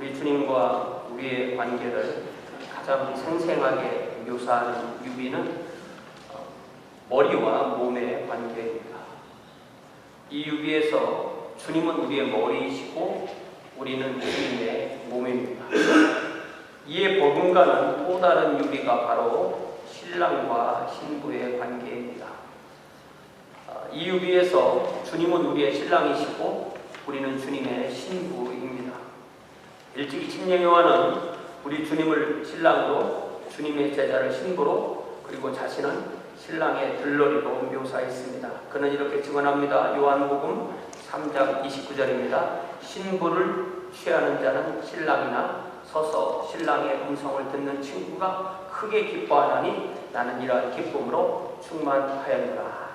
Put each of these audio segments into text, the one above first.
우리 주님과 우리의 관계를 가장 생생하게 묘사하는 유비는 어, 머리와 몸의 관계입니다. 이 유비에서 주님은 우리의 머리이시고 우리는 주님의 몸입니다. 이에 버금가는 또 다른 유비가 바로 신랑과 신부의 관계입니다. 아, 이 유비에서 주님은 우리의 신랑이시고 우리는 주님의 신부입니다. 일찍이 침례 요한은 우리 주님을 신랑으로 주님의 제자를 신부로 그리고 자신은 신랑의 들러리로 묘사했습니다. 그는 이렇게 증언합니다. 요한복음 3장 29절입니다. 신부를 취하는 자는 신랑이나 서서 신랑의 음성을 듣는 친구가 크게 기뻐하나니 나는 이러한 기쁨으로 충만하였노라.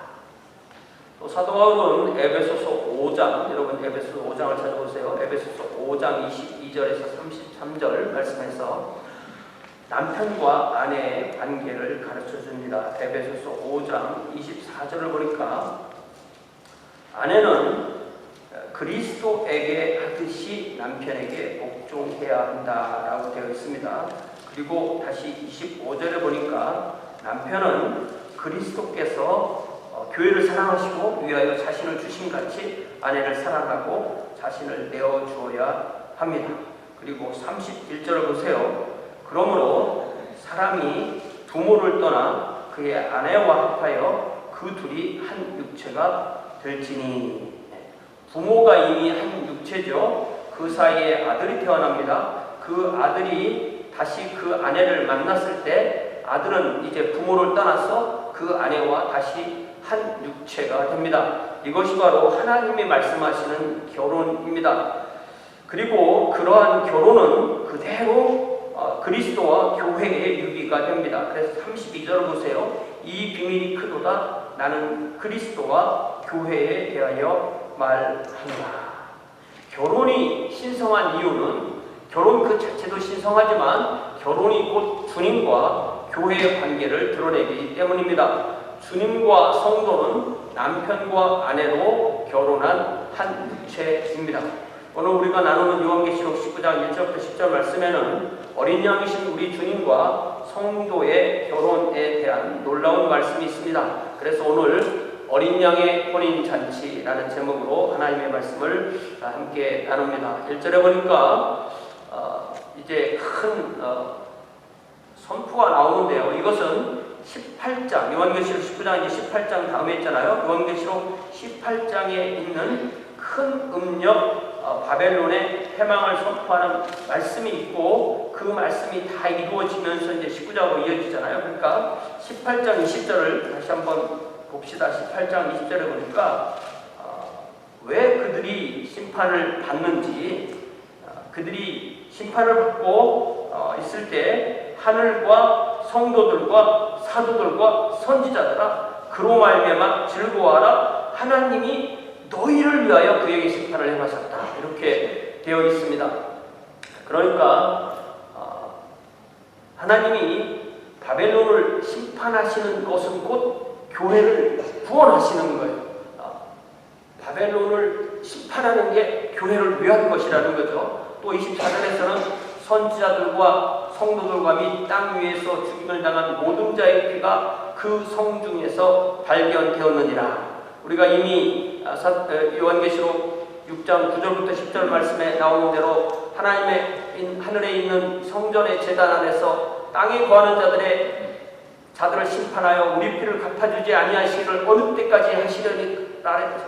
또 사도 바울은 에베소서 5장 여러분 에베소서 5장을 찾아보세요. 에베소서 5장 22절에서 33절 말씀에서 남편과 아내의 관계를 가르쳐 줍니다. 에베소서 5장 24절을 보니까 아내는 그리스도에게 하듯이 남편에게 복종해야 한다라고 되어 있습니다. 그리고 다시 25절에 보니까 남편은 그리스도께서 어, 교회를 사랑하시고 위하여 자신을 주신 같이 아내를 사랑하고 자신을 내어 주어야 합니다. 그리고 31절을 보세요. 그러므로 사람이 부모를 떠나 그의 아내와 합하여 그 둘이 한 육체가 될지니 부모가 이미 한 육체죠. 그 사이에 아들이 태어납니다. 그 아들이 다시 그 아내를 만났을 때 아들은 이제 부모를 떠나서 그 아내와 다시 한 육체가 됩니다. 이것이 바로 하나님이 말씀하시는 결혼입니다. 그리고 그러한 결혼은 그대로 어, 그리스도와 교회의 유비가 됩니다. 그래서 32절을 보세요. 이 비밀이 크도다. 나는 그리스도와 교회에 대하여 말한다. 결혼이 신성한 이유는 결혼 그 자체도 신성하지만 결혼이 곧 주님과 교회의 관계를 드러내기 때문입니다. 주님과 성도는 남편과 아내로 결혼한 한 육체입니다. 오늘 우리가 나누는 요한계시록 19장 1절부터 10절 말씀에는 어린 양이신 우리 주님과 성도의 결혼에 대한 놀라운 말씀이 있습니다. 그래서 오늘 어린 양의 혼인 잔치라는 제목으로 하나님의 말씀을 함께 나눕니다. 1절에 보니까 어, 이제 큰 어, 선포가 나오는데요. 이것은 18장 요한계시록 19장 이제 18장 다음에 있잖아요. 요한계시록 18장에 있는 큰 음력 어, 바벨론의 해망을 선포하는 말씀이 있고 그 말씀이 다 이루어지면서 이제 19장으로 이어지잖아요. 그러니까 18장 20절을 다시 한번 봅시다. 18장 20절에 보니까 어, 왜 그들이 심판을 받는지 어, 그들이 심판을 받고 어, 있을 때 하늘과 성도들과 사도들과 선지자들아 그로 말미암아 즐거워하라 하나님이 너희를 위하여 그에게 심판을 행하셨다 이렇게 되어 있습니다. 그러니까 어, 하나님이 바벨론을 심판하시는 것은 곧 교회를 구원하시는 거예요. 어, 바벨론을 심판하는 게 교회를 위한 것이라는 거죠. 또 24절에서는 선지자들과 성도들과 및 땅 위에서 죽임을 당한 모든 자의 피가 그 성 중에서 발견되었느니라. 우리가 이미 아, 요한계시록 6장 9절부터 10절 말씀에 나오는 대로 하나님의 하늘에 있는 성전의 재단 안에서 땅에 거하는 자들의 자들을 심판하여 우리 피를 갚아주지 아니하시기를 어느 때까지 하시려니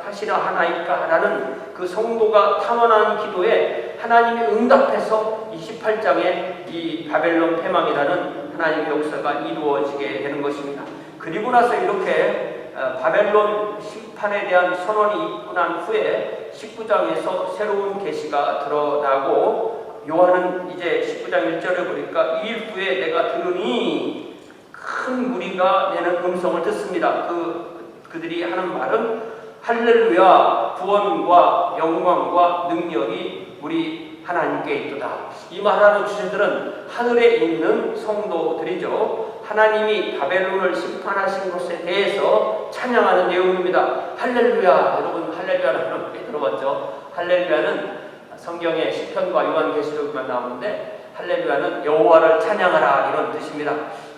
하시려 하나이까라는 그 성도가 탐원하는 기도에 하나님이 응답해서 28장에 이 바벨론 패망이라는 하나님의 역사가 이루어지게 되는 것입니다. 그리고 나서 이렇게 어, 바벨론 심판에 대한 선언이 있고 난 후에 19장에서 새로운 계시가 드러나고 요한은 이제 19장 1절에 보니까 이 일 후에 내가 들으니 큰 무리가 내는 음성을 듣습니다. 그 그들이 하는 말은 할렐루야 구원과 영광과 능력이 우리 하나님께 있도다. 이 말하는 주제들은 하늘에 있는 성도들이죠. 하나님이 바벨론을 심판하신 것에 대해서 찬양하는 내용입니다. 할렐루야. 여러분 할렐루야라는 말 들어봤죠? 할렐루야는 성경에 시편과 요한계시록만 나오는데 할렐루야는 여호와를 찬양하라 이런 뜻입니다.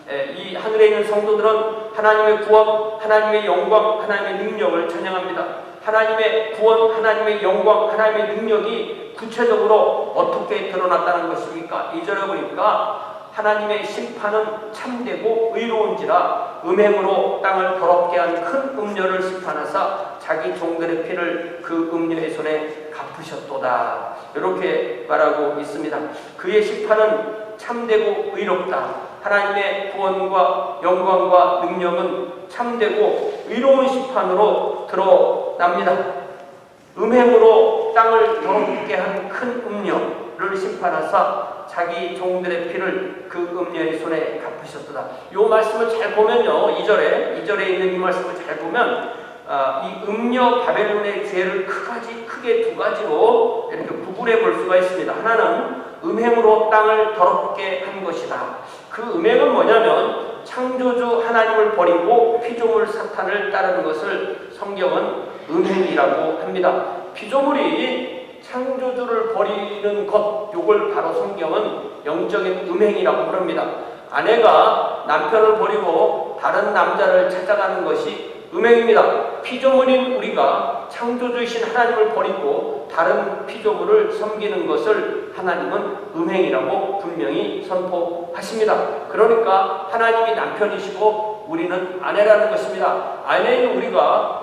에, 이 하늘에 있는 성도들은 하나님의 구원, 하나님의 영광, 하나님의 능력을 찬양합니다. 하나님의 구원, 하나님의 영광, 하나님의 능력이 구체적으로 어떻게 드러났다는 것입니까? 2절에 보니까 하나님의 심판은 참되고 의로운지라 음행으로 땅을 더럽게 한 큰 음녀를 심판하사 자기 종들의 피를 그 음녀의 손에 갚으셨도다. 이렇게 말하고 있습니다. 그의 심판은 참되고 의롭다. 하나님의 구원과 영광과 능력은 참되고 의로운 심판으로 드러납니다. 음행으로 땅을 더럽게 한 큰 음녀를 심판하사 자기 종들의 피를 그 음녀의 손에 갚으셨도다. 이 말씀을 잘 보면요. 2절에 2절에 있는 이 말씀을 잘 보면 아, 이 음녀 바벨론의 죄를 크가지, 크게 두 가지로 이렇게 구분해 볼 수가 있습니다. 하나는 음행으로 땅을 더럽게 한 것이다. 그 음행은 뭐냐면 창조주 하나님을 버리고 피조물 사탄을 따르는 것을 성경은 음행이라고 합니다. 피조물이 창조주를 버리는 것, 요걸 바로 성경은 영적인 음행이라고 부릅니다. 아내가 남편을 버리고 다른 남자를 찾아가는 것이 음행입니다. 피조물인 우리가 창조주이신 하나님을 버리고 다른 피조물을 섬기는 것을 하나님은 음행이라고 분명히 선포하십니다. 그러니까 하나님이 남편이시고 우리는 아내라는 것입니다. 아내인 우리가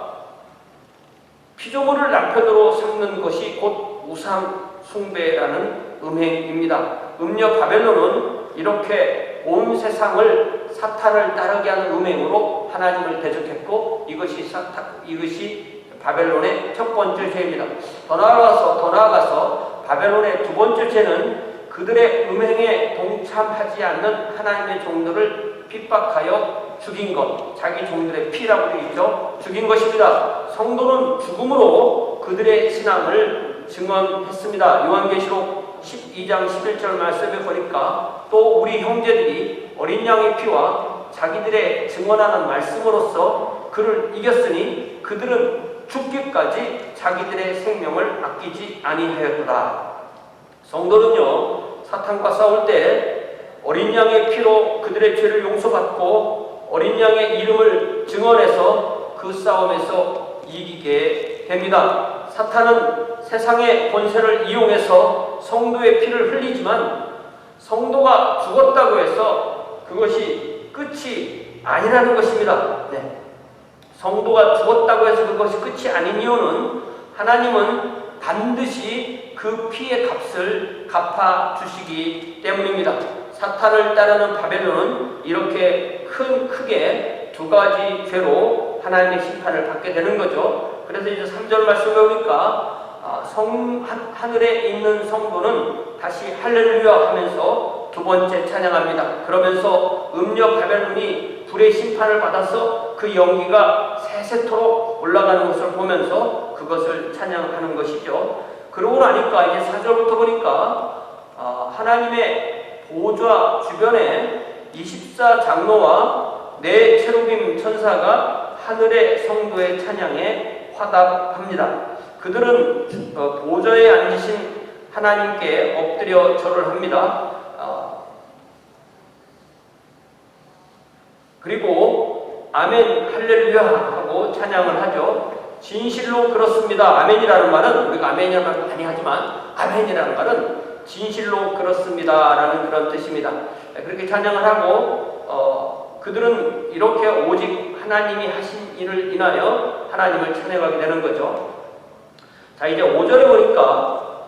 피조물을 남편으로 삼는 것이 곧 우상 숭배라는 음행입니다. 음녀 바벨론은 이렇게 온 세상을 사탄을 따르게 하는 음행으로 하나님을 대적했고 이것이 사탄 이것이 바벨론의 첫 번째 죄입니다. 더 나아가서 더 나아가서 바벨론의 두 번째 죄는 그들의 음행에 동참하지 않는 하나님의 종들을 핍박하여 죽인 것, 자기 종들의 피라고 되어 있죠. 죽인 것입니다. 성도는 죽음으로 그들의 신앙을 증언했습니다. 요한계시록 12장 11절 말씀에 보니까 또 우리 형제들이 어린 양의 피와 자기들의 증언하는 말씀으로써 그를 이겼으니 그들은 죽기까지 자기들의 생명을 아끼지 아니하였도다. 성도는요 사탄과 싸울 때 어린 양의 피로 그들의 죄를 용서받고 어린 양의 이름을 증언해서 그 싸움에서 이기게 됩니다. 사탄은 세상의 권세를 이용해서 성도의 피를 흘리지만 성도가 죽었다고 해서 그것이 끝이 아니라는 것입니다. 네. 성도가 죽었다고 해서 그것이 끝이 아닌 이유는 하나님은 반드시 그 피의 값을 갚아 주시기 때문입니다. 사탄을 따르는 바벨론은 이렇게 큰 크게 두 가지 죄로 하나님의 심판을 받게 되는 거죠. 그래서 이제 3절 말씀에 보니까 아, 성, 하늘에 있는 성도는 다시 할렐루야 하면서 두 번째 찬양합니다. 그러면서 음녀 바벨론이 불의 심판을 받아서 그 연기가 세세토록 올라가는 것을 보면서 그것을 찬양하는 것이죠. 그러고 나니까 이제 4절부터 보니까 아, 하나님의 보좌 주변에 24장로와 네 체루빔 천사가 하늘의 성도의 찬양에 화답합니다. 그들은 어, 보좌에 앉으신 하나님께 엎드려 절을 합니다. 어, 그리고 아멘 할렐루야 하고 찬양을 하죠. 진실로 그렇습니다. 아멘이라는 말은 우리가 아멘이라는 말 많이 하지만 아멘이라는 말은 진실로 그렇습니다라는 그런 뜻입니다. 그렇게 찬양을 하고 어, 그들은 이렇게 오직 하나님이 하신 일을 인하여 하나님을 찬양하게 되는 거죠. 자 이제 5절에 보니까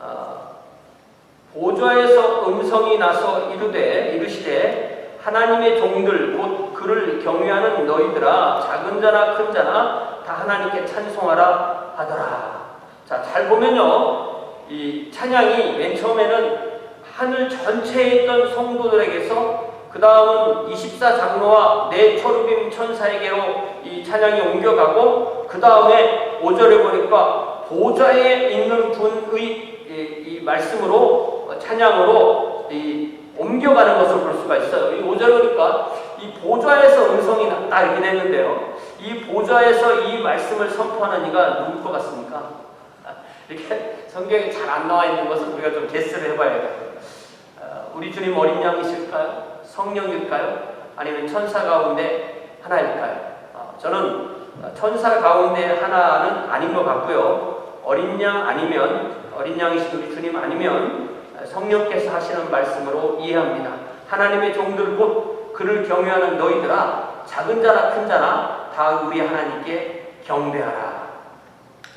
어, 보좌에서 음성이 나서 이르되 이르시되 하나님의 종들 곧 그를 경외하는 너희들아 작은 자나 큰 자나 다 하나님께 찬송하라 하더라. 자 잘 보면요 이 찬양이 맨 처음에는 하늘 전체에 있던 성도들에게서 그 다음은 24장로와 네 초르빔 천사에게로 이 찬양이 옮겨가고 그 다음에 5절에 보니까 보좌에 있는 분의 이, 이 말씀으로 어, 찬양으로 이 옮겨가는 것을 볼 수가 있어요. 이 5절 보니까 이 보좌에서 음성이 났다 이렇게 됐는데요. 이 보좌에서 이 말씀을 선포하는 이가 누굴 것 같습니까? 이렇게 성경에 잘 안 나와 있는 것을 우리가 좀 개스를 해봐야겠어요. 어, 우리 주님 어린 양이실까요? 성령일까요? 아니면 천사 가운데 하나일까요? 어, 저는 천사 가운데 하나는 아닌 것 같고요. 어린 양 아니면 어린 양이신 우리 주님 아니면 성령께서 하시는 말씀으로 이해합니다. 하나님의 종들 곧 그를 경외하는 너희들아 작은 자나 큰 자나 다 우리 하나님께 경배하라.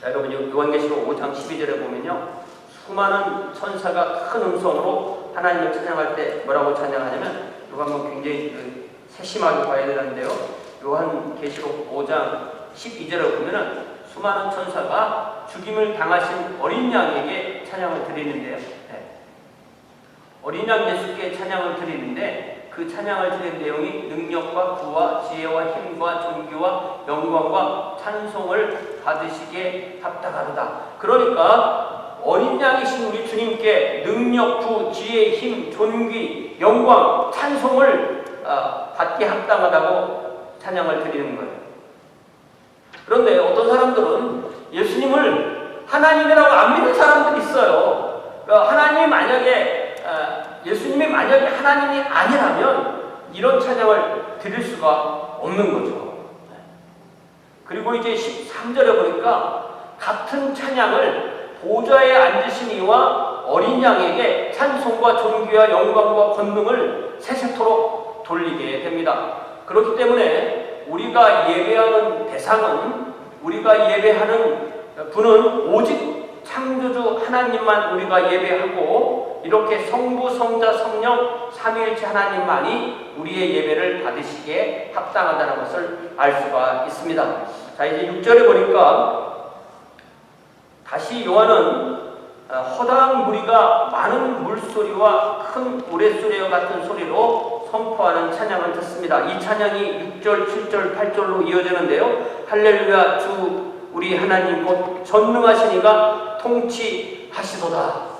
자, 여러분 요한계시록 5장 12절에 보면요. 수많은 천사가 큰 음성으로 하나님을 찬양할 때 뭐라고 찬양하냐면 이거 한번 굉장히 그 세심하게 봐야 되는데요. 요한계시록 5장 12절에 보면은 수많은 천사가 죽임을 당하신 어린 양에게 찬양을 드리는데요. 네. 어린 양 예수께 찬양을 드리는데 그 찬양을 드리는 내용이 능력과 구와 지혜와 힘과 존귀와 영광과 찬송을 받으시기에 합당하도다. 그러니까 어린 양이신 우리 주님께 능력, 구, 지혜, 힘, 존귀, 영광, 찬송을 어, 받기 합당하다고 찬양을 드리는 거예요. 그런데 어떤 사람들은 예수님을 하나님이라고 안 믿는 사람들이 있어요. 그러니까 하나님이 만약에 어, 예수님이 만약에 하나님이 아니라면 이런 찬양을 드릴 수가 없는 거죠. 그리고 이제 13절에 보니까 같은 찬양을 보좌에 앉으신 이와 어린 양에게 찬송과 존귀와 영광과 권능을 세세토록 돌리게 됩니다. 그렇기 때문에 우리가 예배하는 대상은 우리가 예배하는 분은 오직 창조주 하나님만 우리가 예배하고 이렇게 성부, 성자, 성령 삼위일체 하나님만이 우리의 예배를 받으시기에 합당하다는 것을 알 수가 있습니다. 자 이제 6절에 보니까 다시 요한은 어, 허다한 무리가 많은 물소리와 큰 우레소리와 같은 소리로 선포하는 찬양을 듣습니다. 이 찬양이 6절, 7절, 8절로 이어지는데요. 할렐루야 주 우리 하나님 곧 전능하시니가 통치하시도다.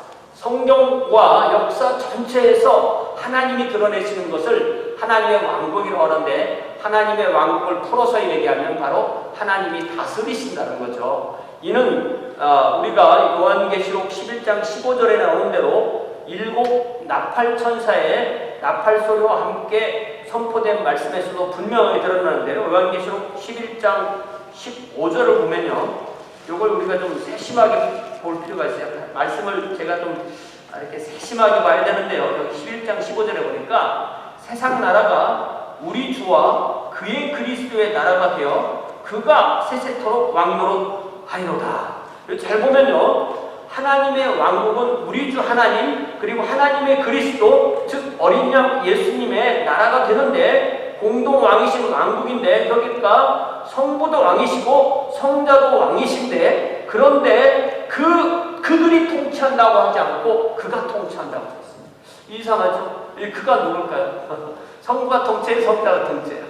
성경과 역사 전체에서 하나님이 드러내시는 것을 하나님의 왕국이라고 하는데 하나님의 왕국을 풀어서 얘기하면 바로 하나님이 다스리신다는 거죠. 이는 어, 우리가 요한계시록 11장 15절에 나오는 대로 일곱 나팔 천사의 나팔 소리와 함께 선포된 말씀에서도 분명하게 드러나는데요. 요한계시록 11장 15절을 보면요. 이걸 우리가 좀 세심하게 볼 필요가 있어요. 말씀을 제가 좀 이렇게 세심하게 봐야 되는데요. 여기 11장 15절에 보니까 세상 나라가 우리 주와 그의 그리스도의 나라가 되어 그가 세세토록 왕노릇 하이로다. 잘 보면요. 하나님의 왕국은 우리 주 하나님 그리고 하나님의 그리스도 즉 어린 양 예수님의 나라가 되는데 공동 왕이신 왕국인데 그러니까 성부도 왕이시고 성자도 왕이신데 그런데 그 그들이 통치한다고 하지 않고 그가 통치한다고 했습니다. 이상하죠? 이 그가 누굴까요? 성부가 통치해 성자가 통치해요.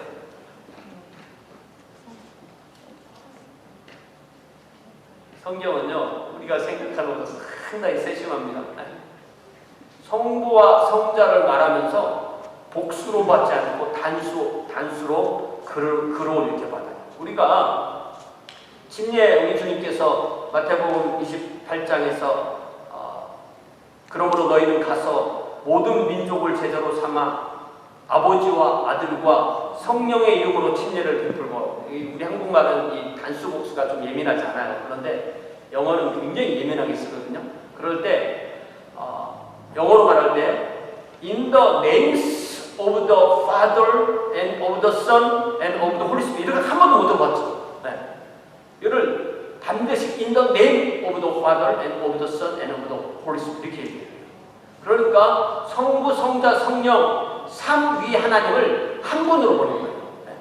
성경은요 우리가 생각하는 것은 상당히 세심합니다. 성부와 성자를 말하면서 복수로 받지 않고 단수 단수로 글을 글을 이렇게 받아요. 우리가 침례 우리 주님께서 마태복음 28장에서 어, 그러므로 너희는 가서 모든 민족을 제자로 삼아 아버지와 아들과 성령의 이름으로 침례를 베풀고 우리 한국말은 이 단수 복수가 좀 예민하지 않아요. 그런데 영어는 굉장히 예민하게 쓰거든요. 그럴 때 어, 영어로 말할 때 in the names of the Father and of the Son and of the Holy Spirit 이렇게 한 번도 못 들어봤죠. 네. 이를 반드시 in the name of the Father and of the Son and of the Holy Spirit 이렇게 얘기해요. 그러니까 성부, 성자, 성령 삼위 하나님을 한 분으로 보는 거예요. 네.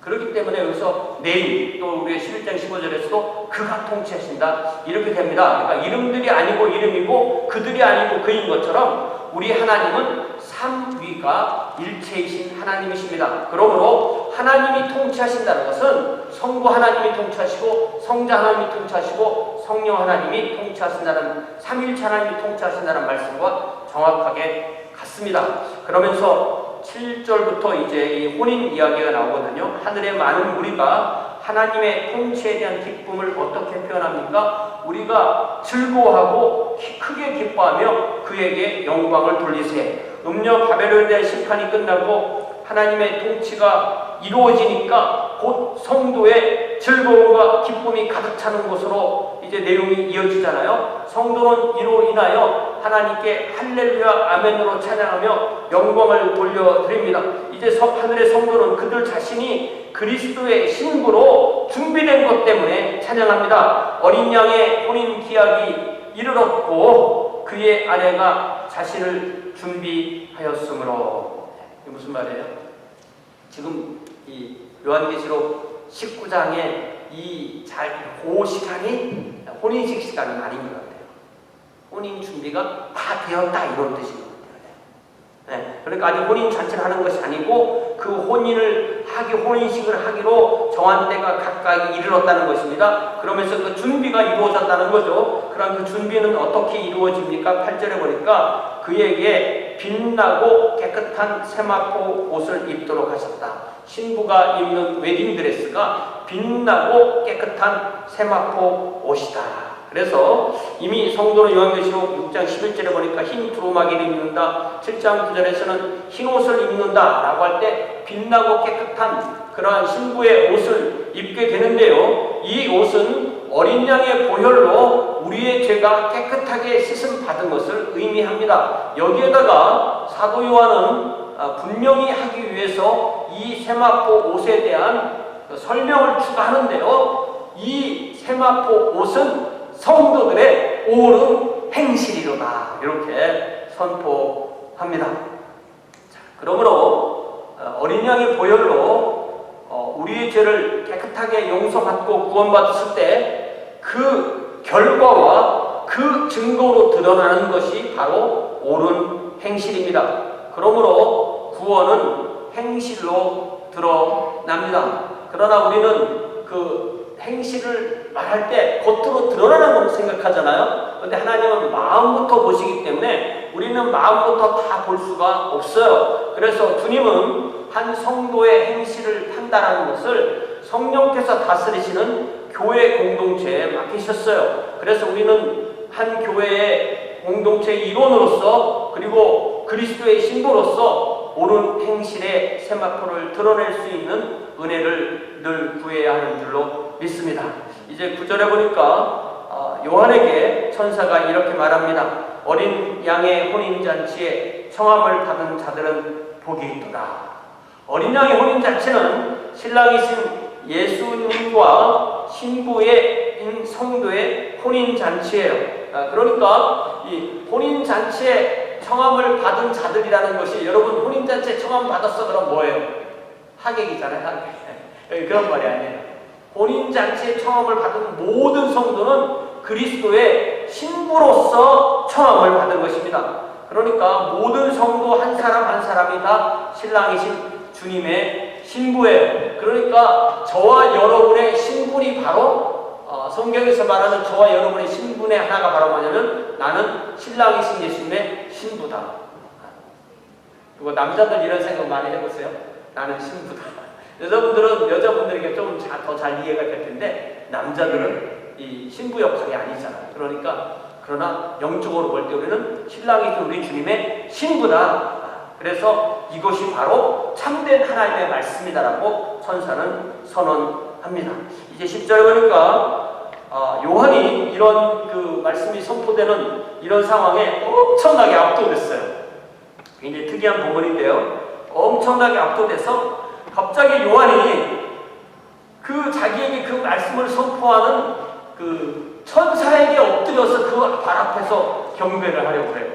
그렇기 때문에 여기서 내일 또 우리의 11장 15절에서도 그가 통치하신다 이렇게 됩니다. 그러니까 이름들이 아니고 이름이고 그들이 아니고 그인 것처럼 우리 하나님은 삼위가 일체이신 하나님이십니다. 그러므로 하나님이 통치하신다는 것은 성부 하나님이 통치하시고 성자 하나님이 통치하시고 성령 하나님이 통치하신다는 삼일체 하나님이 통치하신다는 말씀과 정확하게 같습니다. 그러면서 7절부터 이제 이 혼인 이야기가 나오거든요. 하늘의 많은 무리가 하나님의 통치에 대한 기쁨을 어떻게 표현합니까? 우리가 즐거워하고 기- 크게 기뻐하며 그에게 영광을 돌리세. 음녀 바벨론에 심판이 끝나고 하나님의 통치가 이루어지니까 곧 성도의 즐거움과 기쁨이 가득 차는 곳으로 이제 내용이 이어지잖아요. 성도는 이로 인하여 하나님께 할렐루야 아멘으로 찬양하며 영광을 돌려드립니다. 이제 성- 하늘의 성도는 그들 자신이 그리스도의 신부로 준비된 것 때문에 찬양합니다. 어린 양의 혼인 기약이 이르렀고 그의 아내가 자신을 준비하였으므로 이게 무슨 말이에요? 지금 이 요한계시록 19장에 이잘 그 시간이 혼인식 시간이 아닌 것 같아요. 혼인 준비가 다 되었다 이런 같아요. 네, 그러니까 아직 혼인 잔치를 하는 것이 아니고 그 혼인을 하기 혼인식을 하기로 정한 때가 가까이 이르렀다는 것입니다. 그러면서 그 준비가 이루어졌다는 거죠. 그럼 그 준비는 어떻게 이루어집니까? 8절에 보니까 그에게 빛나고 깨끗한 세마포 옷을 입도록 하셨다. 신부가 입는 웨딩 드레스가 빛나고 깨끗한 세마포 옷이다. 그래서 이미 성도는 요한계시록 6장 11절에 보니까 흰 두루마기를 입는다. 7장 9절에서는 흰 옷을 입는다. 라고 할 때 빛나고 깨끗한 그러한 신부의 옷을 입게 되는데요. 이 옷은 어린 양의 보혈로 우리의 죄가 깨끗하게 씻음 받은 것을 의미합니다. 여기에다가 사도 요한은 아, 분명히 하기 위해서 이 세마포 옷에 대한 설명을 추가하는데요. 이 세마포 옷은 성도들의 옳은 행실이로다. 이렇게 선포합니다. 자, 그러므로 어, 어린 양의 보혈로 어, 우리의 죄를 깨끗하게 용서받고 구원받았을 때 그 결과와 그 증거로 드러나는 것이 바로 옳은 행실입니다. 그러므로 구원은 행실로 드러납니다. 그러나 우리는 그 행실을 말할 때 겉으로 드러나는 걸 생각하잖아요. 근데 하나님은 마음부터 보시기 때문에 우리는 마음부터 다 볼 수가 없어요. 그래서 주님은 한 성도의 행실을 판단하는 것을 성령께서 다스리시는 교회 공동체에 맡기셨어요. 그래서 우리는 한 교회의 공동체 일원으로서 그리고 그리스도의 신부로서 옳은 행실의 세마포를 드러낼 수 있는 은혜를 늘 구해야 하는 줄로 믿습니다. 이제 구절에 보니까 어, 요한에게 천사가 이렇게 말합니다. 어린 양의 혼인잔치에 청함을 받은 자들은 복이 있도다. 어린 양의 혼인잔치는 신랑이신 예수님과 신부의 성도의 혼인잔치예요. 아, 그러니까 이 혼인잔치에 청함을 받은 자들이라는 것이 여러분 혼인잔치에 청함 받았어 그럼 뭐예요? 하객이잖아요. 하객. 예, 그런 말이 아니에요. 혼인잔치에 청함을 받은 모든 성도는 그리스도의 신부로서 청함을 받은 것입니다. 그러니까 모든 성도 한 사람 한 사람이 다 신랑이신 주님의 신부예요. 그러니까 저와 여러분의 신분이 바로 어, 성경에서 말하는 저와 여러분의 신분의 하나가 바로 뭐냐면 나는 신랑이신 예수님의 신부다. 그리고 남자들 이런 생각 많이 해보세요. 나는 신부다. 여자분들은 여자분들에게 좀 더 잘 이해가 될 텐데 남자들은 이 신부 역할이 아니잖아요. 그러니까 그러나 영적으로 볼 때 우리는 신랑이 우리 주님의 신부다. 그래서 이것이 바로 참된 하나님의 말씀이다라고 천사는 선언합니다. 이제 10절에 보니까 어, 요한이 이런 그 말씀이 선포되는 이런 상황에 엄청나게 압도됐어요. 굉장히 특이한 부분인데요. 엄청나게 압도돼서 갑자기 요한이 그 자기에게 그 말씀을 선포하는 그 천사에게 엎드려서 그 발 앞에서 경배를 하려고 해요.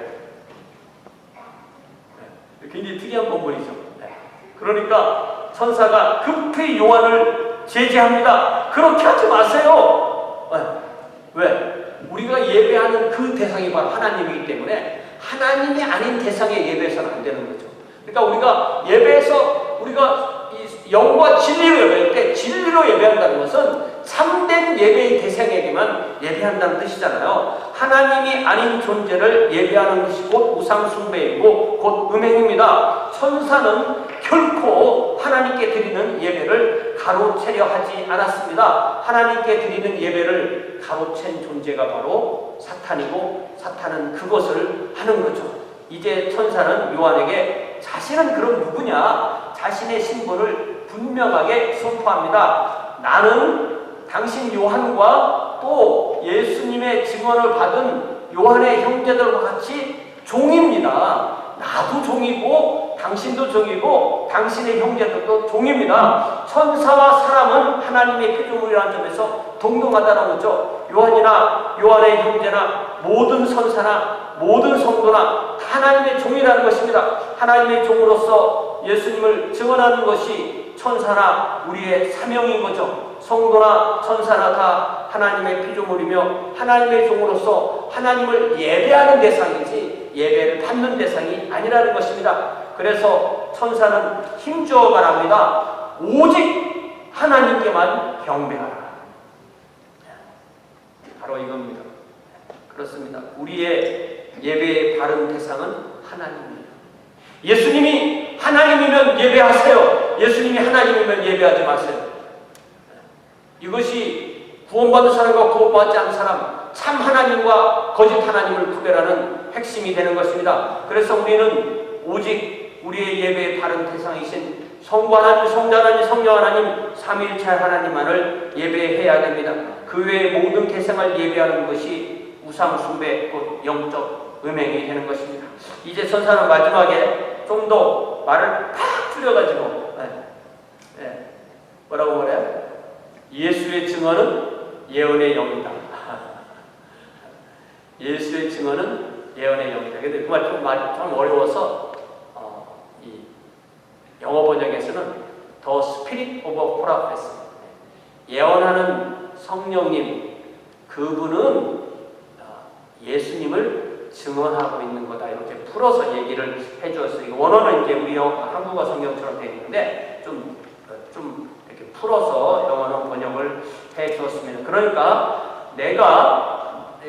네, 굉장히 특이한 본문이죠. 네. 그러니까 천사가 급히 요한을 제지합니다. 그렇게 하지 마세요. 네. 왜? 우리가 예배하는 그 대상이 바로 하나님이기 때문에 하나님이 아닌 대상에 예배해서는 안 되는 거죠. 그러니까 우리가 예배에서 우리가 이 영과 진리로 예배할 때 진리로 예배한다는 것은 참된 예배의 대상에게만 예배한다는 뜻이잖아요. 하나님이 아닌 존재를 예배하는 것이 곧 우상 숭배이고 곧 음행입니다. 천사는 결코 하나님께 드리는 예배를 가로채려 하지 않았습니다. 하나님께 드리는 예배를 가로챈 존재가 바로 사탄이고 사탄은 그것을 하는 거죠. 이제 천사는 요한에게 자신은 그럼 누구냐? 자신의 신분을 분명하게 선포합니다. 나는 당신 요한과 또 예수님의 증언을 받은 요한의 형제들과 같이 종입니다. 나도 종이고 당신도 종이고 당신의 형제들도 종입니다. 천사와 사람은 하나님의 피조물이라는 점에서 동등하다는 거죠. 요한이나 요한의 형제나 모든 선사나 모든 성도나 다 하나님의 종이라는 것입니다. 하나님의 종으로서 예수님을 증언하는 것이 천사나 우리의 사명인 거죠. 성도나 천사나 다 하나님의 피조물이며 하나님의 종으로서 하나님을 예배하는 대상이지 예배를 받는 대상이 아니라는 것입니다. 그래서 천사는 힘주어 말합니다. 오직 하나님께만 경배하라. 바로 이겁니다. 그렇습니다. 우리의 예배의 바른 대상은 하나님입니다. 예수님이 하나님이면 예배하세요. 예수님이 하나님이면 예배하지 마세요. 이것이 구원받은 사람과 구원받지 않은 사람, 참 하나님과 거짓 하나님을 구별하는 핵심이 되는 것입니다. 그래서 우리는 오직 우리의 예배의 바른 대상이신 성부 하나님, 성자 하나님, 성령 하나님, 삼위일체 하나님만을 예배해야 됩니다. 그 외의 모든 대상을 예배하는 것이 우상 숭배, 곧 영적 음행이 되는 것입니다. 이제 선사는 마지막에 좀 더 말을 팍 줄여가지고 네. 네. 뭐라고 말해요? 예수의 증언은 예언의 영이다. 예수의 증언은 예언의 영이다. 근데 그 말좀 말이 좀 어려워서 어, 이 영어 번역에서는 The Spirit of Prophecy 예언하는 성령님 그분은 어, 예수님을 증언하고 있는 거다 이렇게 풀어서 얘기를 해주었어요. 원어는 이제 우리 한국어 성경처럼 되어 있는데 좀 좀 이렇게 풀어서 영어는 번역을 해 주었습니다. 그러니까 내가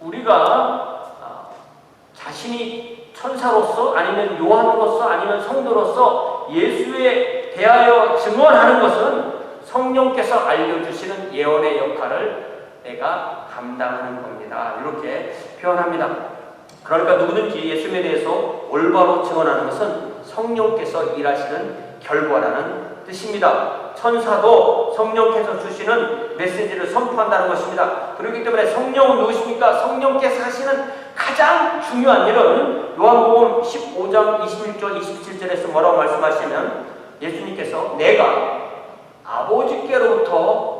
우리가 아, 자신이 천사로서 아니면 요한으로서 아니면 성도로서 예수에 대하여 증언하는 것은 성령께서 알려주시는 예언의 역할을 내가 감당하는 겁니다. 이렇게 표현합니다. 그러니까 누구든지 예수님에 대해서 올바로 증언하는 것은 성령께서 일하시는 결과라는 뜻입니다. 천사도 성령께서 주시는 메시지를 선포한다는 것입니다. 그렇기 때문에 성령은 누구십니까? 성령께서 하시는 가장 중요한 일은 요한복음 15장 21절 27절에서 뭐라고 말씀하시면 예수님께서 내가 아버지께로부터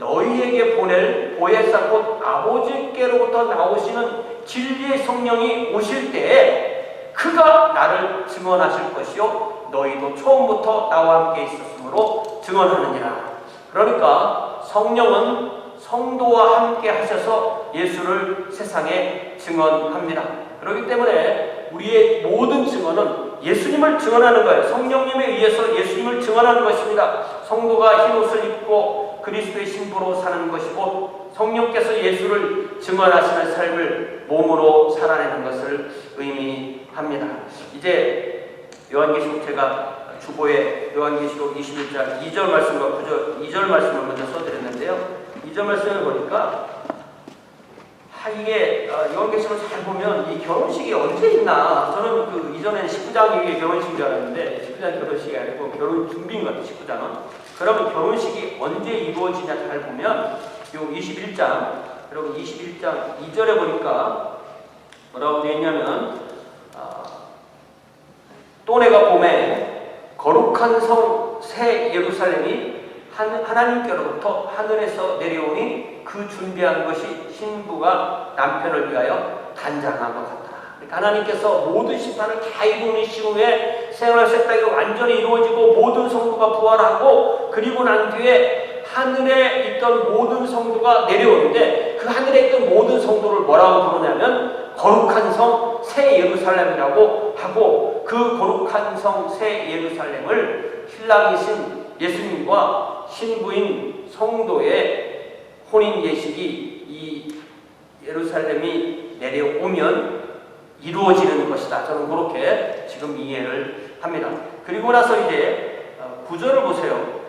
너희에게 보낼 보혜사 곧 아버지께로부터 나오시는 진리의 성령이 오실 때에 그가 나를 증언하실 것이요 너희도 처음부터 나와 함께 있었으므로 증언하느니라. 그러니까 성령은 성도와 함께 하셔서 예수를 세상에 증언합니다. 그렇기 때문에 우리의 모든 증언은 예수님을 증언하는 거예요. 성령님에 의해서 예수님을 증언하는 것입니다. 성도가 흰 옷을 입고 그리스도의 신부로 사는 것이고 성령께서 예수를 증언하시는 삶을 몸으로 살아내는 것을 의미합니다. 이제 요한계시록 제가 주보에 요한계시록 21장 2절 말씀과 9절 2절 말씀을 먼저 써드렸는데요. 2절 말씀을 보니까 아, 이게 어, 요한계시록을 잘 보면 이 결혼식이 언제 있나 저는 그 이전에는 19장이 이게 결혼식인 줄 알았는데 19장 결혼식이 아니고 결혼 준비인 것 같아요 19장은 그러면 결혼식이 언제 이루어지냐 잘 보면 요 21장 그리고 21장 2절에 보니까 뭐라고 되어 있냐면 어, 또 내가 봄에 거룩한 성 새 예루살렘이 하나님께로부터 하늘에서 내려오니 그 준비한 것이 신부가 남편을 위하여 단장한 것 같다. 그러니까 하나님께서 모든 심판을 다 이루신 후에 생활 세탁이 완전히 이루어지고 모든 성도가 부활하고 그리고 난 뒤에 하늘에 있던 모든 성도가 내려오는데 그 하늘에 있던 모든 성도를 뭐라고 부르냐면 거룩한 성 새 예루살렘이라고 하고 그 거룩한 성 새 예루살렘을 신랑이신 예수님과 신부인 성도의 혼인 예식이 이 예루살렘이 내려오면 이루어지는 것이다. 저는 그렇게 지금 이해를 합니다. 그리고 나서 이제 어, 구절을 보세요.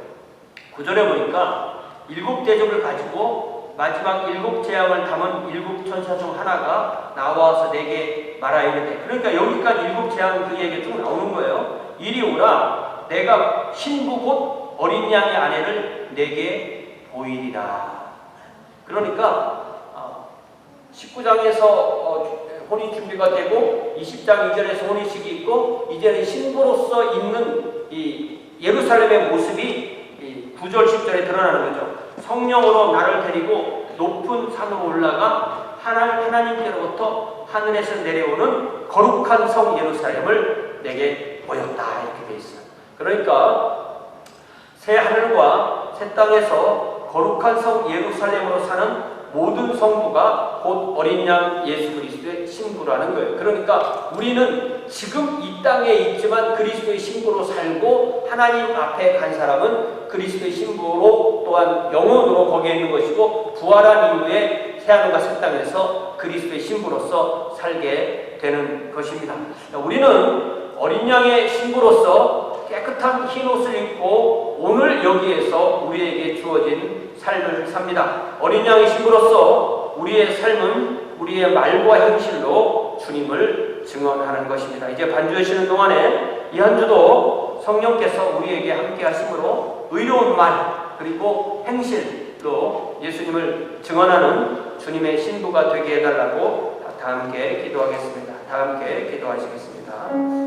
구절에 보니까 일곱 대접을 가지고 마지막 일곱 재앙을 담은 일곱 천사 중 하나가 나와서 내게 말하이는데 그러니까 여기까지 일곱 재앙 그 얘기 쭉 나오는 거예요. 이리 오라 내가 신부 곧 어린 양의 아내를 내게 보이리라. 그러니까 어, 19장에서 어, 혼인 준비가 되고 20장 2절에서 혼인식이 있고 이제는 신부로서 있는 이 예루살렘의 모습이 이 9절 10절에 드러나는 거죠. 성령으로 나를 데리고 높은 산으로 올라가 하나님 하나님께로부터 하늘에서 내려오는 거룩한 성 예루살렘을 내게 보였다 이렇게 돼 있어요. 그러니까 새 하늘과 새 땅에서 거룩한 성 예루살렘으로 사는 모든 성부가 곧 어린 양 예수 그리스도의 신부라는 거예요. 그러니까 우리는 지금 이 땅에 있지만 그리스도의 신부로 살고 하나님 앞에 간 사람은 그리스도의 신부로 또한 영원으로 거기에 있는 것이고 부활한 이후에 새하늘과 새 땅에서 그리스도의 신부로서 살게 되는 것입니다. 우리는 어린 양의 신부로서 깨끗한 흰 옷을 입고 오늘 여기에서 우리에게 주어진 삶을 삽니다. 어린 양의 신부로서 우리의 삶은 우리의 말과 행실로 주님을 증언하는 것입니다. 이제 반주해 쉬는 동안에 이 한 주도 성령께서 우리에게 함께 하심으로 의로운 말 그리고 행실로 예수님을 증언하는 주님의 신부가 되게 해달라고 다 함께 기도하겠습니다. 다 함께 기도하시겠습니다.